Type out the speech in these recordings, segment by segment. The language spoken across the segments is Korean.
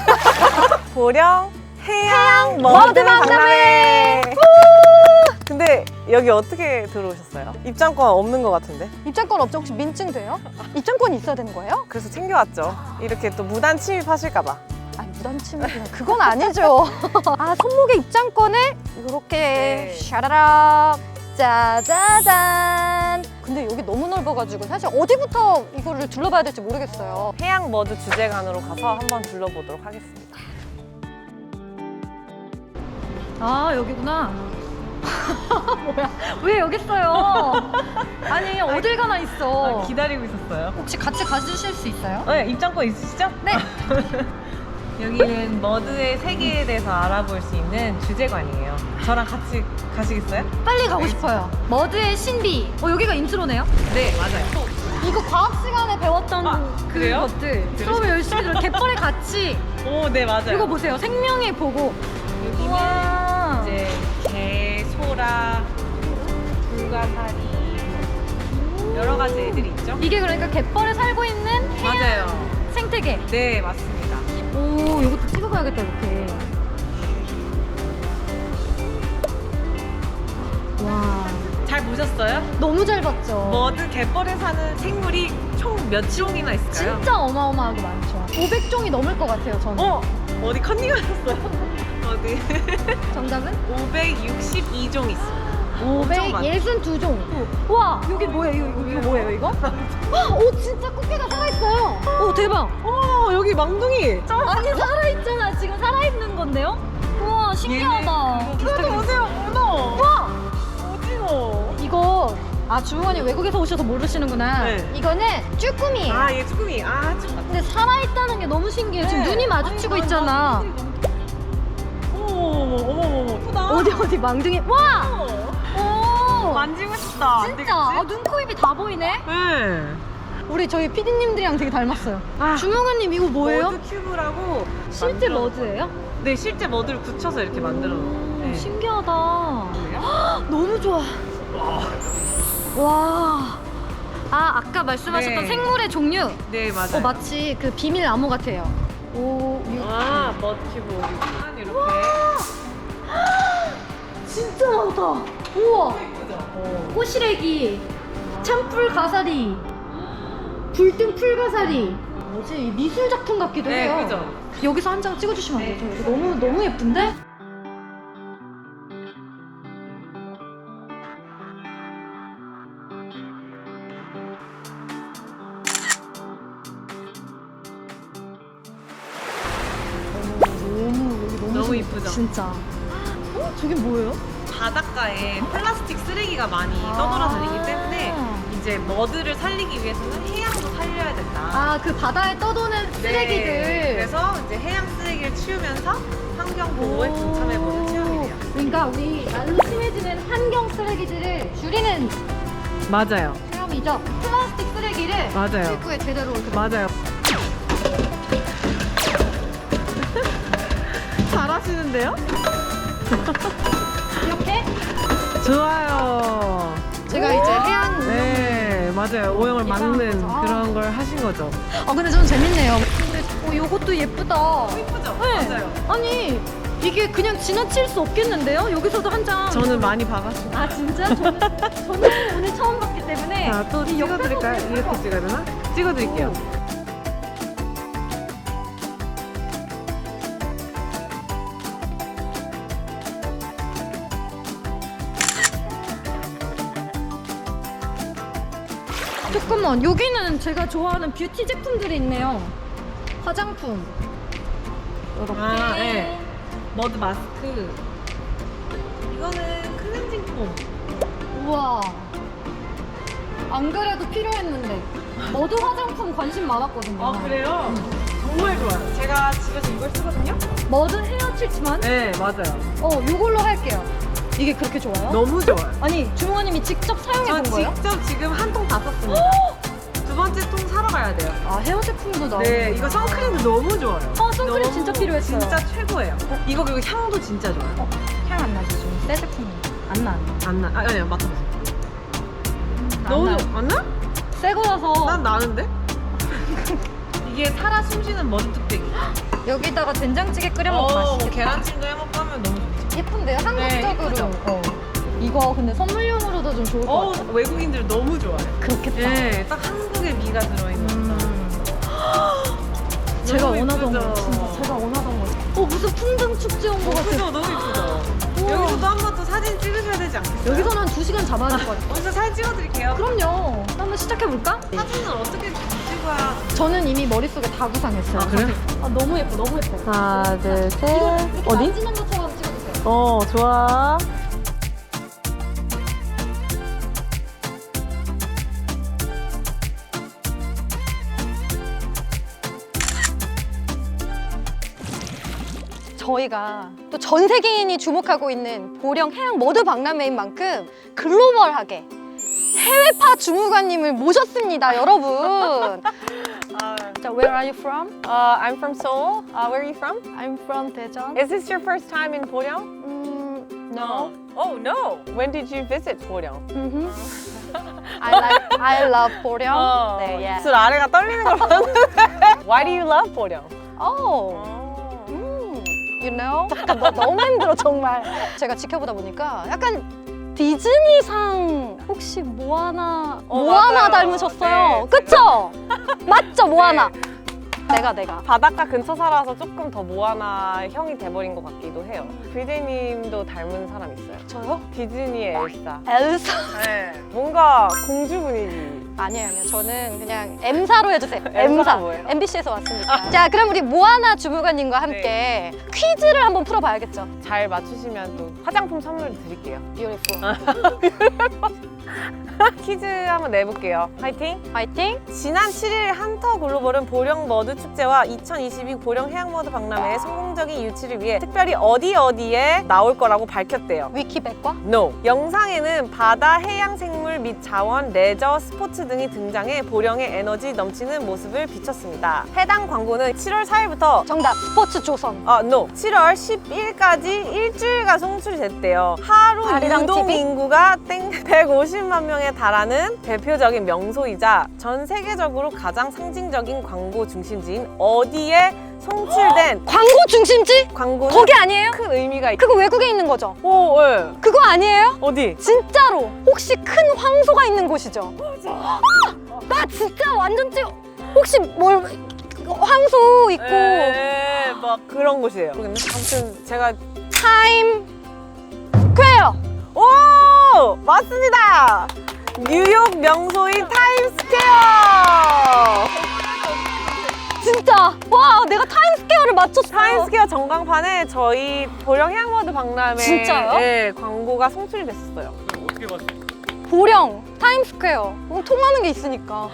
보령 해양 머드 박람. 보령 해양 머드, 박람회! 근데 여기 어떻게 들어오셨어요? 입장권 없는 것 같은데. 입장권 없죠? 혹시 민증 돼요? 입장권이 있어야 되는 거예요? 그래서 챙겨왔죠. 이렇게 또 무단 침입하실까봐. 아 무단 침입이나 그건 아니죠. 아 손목에 입장권을 이렇게 네. 샤라락 짜자잔. 근데 여기 너무 넓어가지고 사실 어디부터 이거를 둘러봐야 될지 모르겠어요. 해양 머드 주제관으로 가서 한번 둘러보도록 하겠습니다. 아 여기구나. 뭐야? 왜 여기 있어요? 아니 어딜 가나 있어. 기다리고 있었어요. 혹시 같이 가주실 수 있어요? 네, 입장권 있으시죠? 네. 여기는 머드의 세계에 대해서 알아볼 수 있는 주제관이에요. 저랑 같이 가시겠어요? 빨리 가고 싶어요. 머드의 신비. 어 여기가 인트로네요? 네, 맞아요. 이거 과학 시간에 배웠던 아, 그래요? 것들 수업을 열심히 들어 갯벌에 같이 오, 네, 맞아요. 이거 보세요 생명의 보고 여기는 와 이제 개, 소라, 불가사리 여러 가지 애들이 있죠? 이게 그러니까 갯벌에 살고 있는 해양 맞아요. 생태계 네, 맞습니다. 오 이것도 찍어봐야겠다 이렇게 와 잘 보셨어요? 너무 잘 봤죠 머드 갯벌에 사는 생물이 총 몇 종이나 있을까요? 진짜 어마어마하게 많죠 500종이 넘을 것 같아요 저는 어? 어디 컨닝하셨어요? 어디? 정답은? 562종 있어요. 엄청 많죠? 562종 와 여기 뭐예요 이거, 이거, 뭐예요 이거? 오 진짜 꽃게가 살아있어요 오 대박 어, 여기 망둥이. 아니 살아있잖아 지금 살아있는 건데요? 우와 신기하다 이거 보세요, 문어. 와 오징어. 이거 아 주무관님 외국에서 오셔서 모르시는구나 네. 이거는 쭈꾸미예요 아, 얘 쭈꾸미. 아, 쭈꾸미. 근데 살아있다는 게 너무 신기해요 지금 네. 눈이 마주치고 아니, 있잖아 어머머머, 어머머머. 예쁘다. 어디 어디 망둥이 와! 오 만지고 싶다. 안 진짜 아, 되겠지? 눈, 코, 입이 다 보이네 네. 우리 저희 피디님들이랑 되게 닮았어요 아, 주무관님 이거 뭐예요? 머드 큐브라고. 실제 만들어- 머드예요? 네, 실제 머드를 굳혀서 이렇게 만들어 놓은. 네. 신기하다 그래요? 너무 좋아 와. 아, 아까 말씀하셨던 네. 생물의 종류. 네, 맞아요. 어, 마치 그 비밀 나무 같아요. 오, 육. 아, 머드 큐브 오리지널 이렇게. 진짜 많다. 우와. 꼬시래기, 참풀 가사리, 굴등 풀 가사리. 뭐지? 이 미술 작품 같기도 네, 해요. 그죠? 여기서 한 장 찍어주시면 안 네. 돼요? 이거 너무 너무 예쁜데? 너무 여기 너무 너무 신- 이쁘죠? 진짜. 어? 저게 뭐예요? 바닷가에 플라스틱 쓰레기가 많이 떠돌아다니기 때문에 이제 머드를 살리기 위해서는 해양도 살려야 된다. 아 그 바다에 떠도는 네, 쓰레기들. 그래서 이제 해양 쓰레기를 치우면서 환경 보호에 동참해보는 체험이에요. 그러니까 우리 날로 심해지는 환경 쓰레기들을 줄이는 맞아요. 체험이죠. 플라스틱 쓰레기를 맞아요. 실구에 제대로 이렇게 맞아요. 잘하시는데요? 좋아요. 제가 이제 해양 네, 맞아요. 오염을 예상한 막는 거죠. 아. 그런 걸 하신 거죠. 아 근데 저는 재밌네요. 근데 어 요것도 예쁘다. 예쁘죠? 네. 맞아요. 아니 이게 그냥 지나칠 수 없겠는데요? 여기서도 한 장. 저는 많이 봐봤습니다. 아 진짜? 저는, 저는 오늘 처음 봤기 때문에 자, 또 이 옆에서 찍어드릴까요? 이렇게 거. 찍어야 되나? 찍어드릴게요. 잠깐만 여기는 제가 좋아하는 뷰티 제품들이 있네요. 화장품. 이렇게. 아, 네. 머드 마스크. 이거는 클렌징 폼. 우와. 안 그래도 필요했는데. 머드 화장품 관심 많았거든요. 아, 그래요? 정말 좋아요. 제가 집에서 이걸 쓰거든요? 머드 헤어 트리트먼트? 네, 맞아요. 어, 요걸로 할게요. 이게 그렇게 좋아요? 너무 좋아요. 아니, 주무관님이 직접 사용해 저 본 거예요? 직접 지금 한 통 다 썼습니다. 두 번째 통 사러 가야 돼요. 아, 헤어 제품도 나오네. 네, 이거 선크림도 너무 좋아요. 어, 선크림 너무 진짜 필요했어요. 진짜 최고예요. 이거 그리고 향도 진짜 좋아요. 향안 나죠, 지금? 새 제품. 안 나. 안 나, 아, 아니요, 맡아보세요. 안 너무 나요. 좋- 안 나? 새 거라서. 난 나는데? 이게 살아 숨쉬는 머드 뚝배기. 여기다가 된장찌개 끓여 먹으면 어, 뭐 맛있겠다. 계란찜도 해먹고 하면 너무. 예쁜데요? 네, 한국적으로. 어. 이거 근데 선물용으로도 좀 좋을 것 어, 같아. 외국인들 너무 좋아해. 그렇겠다. 예, 딱 한국의 미가 들어있는 음. 제가 너무 원하던 예쁘죠? 거 진짜 제가 원하던 거. 어 무슨 풍등 축제 온거 어, 같아. 그죠? 너무 예쁘죠? 우와. 여기서도 한번 또 사진 찍으셔야 되지 않겠어요? 여기서는 한 2시간 잡아야 될 것 같아. 먼저 사진 찍어드릴게요. 그럼요. 한번 시작해 볼까? 사진을 어떻게 찍어야 저는 이미 머릿속에 다 구상했어요. 아, 그래요? 아 너무 예뻐, 너무 예뻐. 하나, 둘, 셋. 이거 어디? 마지막 것처럼 찍 어, 좋아. 저희가 또 전 세계인이 주목하고 있는 보령 해양 머드 박람회인 만큼 글로벌하게 해외파 주무관님을 모셨습니다, 여러분. 자, where are you from? Uh, I'm from Seoul. Uh, where are you from? I'm from 대전. Is this your first time in Boryong? 음, No. Oh no. When did you visit Boryong? mhm. I like, I love 보령. 어, 네, yeah. 입술 아래가 떨리는 걸 봤는데. Why do you love Boryong? Oh, 음, you know? 잠깐, 너 너무 힘들어 정말. 제가 지켜보다 보니까 약간 디즈니상 혹시 모아나 어, 모아나 맞아요. 닮으셨어요. 네, 그쵸? 맞죠, 모아나. 내가 내가. 바닷가 근처 살아서 조금 더 모아나 형이 돼버린 것 같기도 해요. 비대님도 닮은 사람 있어요. 저요? 디즈니의 엘사. 엘사. 네. 뭔가 공주 분위기. 아니에요, 아니에요. 저는 그냥 M사로 해주세요. M사. 뭐예요? MBC에서 왔으니까. 자, 그럼 우리 모아나 주무관님과 함께 퀴즈를 한번 풀어봐야겠죠. 잘 맞추시면 또 화장품 선물 드릴게요. Beautiful. 퀴즈 한번 내볼게요. 화이팅! 화이팅! 지난 7일 한터 글로벌은 보령 머드 축제와 2022 보령 해양 머드 박람회의 성공적인 유치를 위해 특별히 어디 어디에 나올 거라고 밝혔대요. 위키백과? No. 영상에는 바다, 해양 생물 및 자원, 레저, 스포츠 등이 등장해 보령의 에너지 넘치는 모습을 비췄습니다. 해당 광고는 7월 4일부터 정답, 스포츠 조선. 아, no. 7월 10일까지 일주일간 송출됐대요. 하루 아리랑 유동 TV? 인구가 땡 150만 명에 달하는 대표적인 명소이자 전 세계적으로 가장 상징적인 광고 중심지인 어디에 송출된 광고 중심지? 광고는 거기 아니에요? 큰 의미가 있... 그거 외국에 있는 거죠? 오, 예. 그거 아니에요? 어디? 진짜로 혹시 큰 황소가 있는 곳이죠? 맞아. 나 진짜 완전 찌. 혹시 뭘 황소 있고 예, 막 그런 곳이에요. 모르겠네. 아무튼 제가 타임 스퀘어. 오! 맞습니다! 뉴욕 명소인 타임스퀘어! 진짜 와 내가 타임스퀘어를 맞췄어. 타임스퀘어 전광판에 저희 보령 해양머드 박람회 진짜요? 예, 광고가 송출이 됐었어요. 보령 타임스퀘어. 어, 통하는 게 있으니까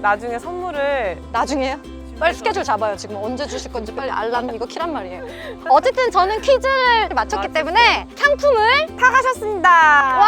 나중에 선물을 나중에요. 빨리 스케줄 잡아요. 지금 언제 주실 건지 빨리 알람 이거 키란 말이에요. 어쨌든 저는 퀴즈를 맞췄기 때문에 상품을 타가셨습니다. 와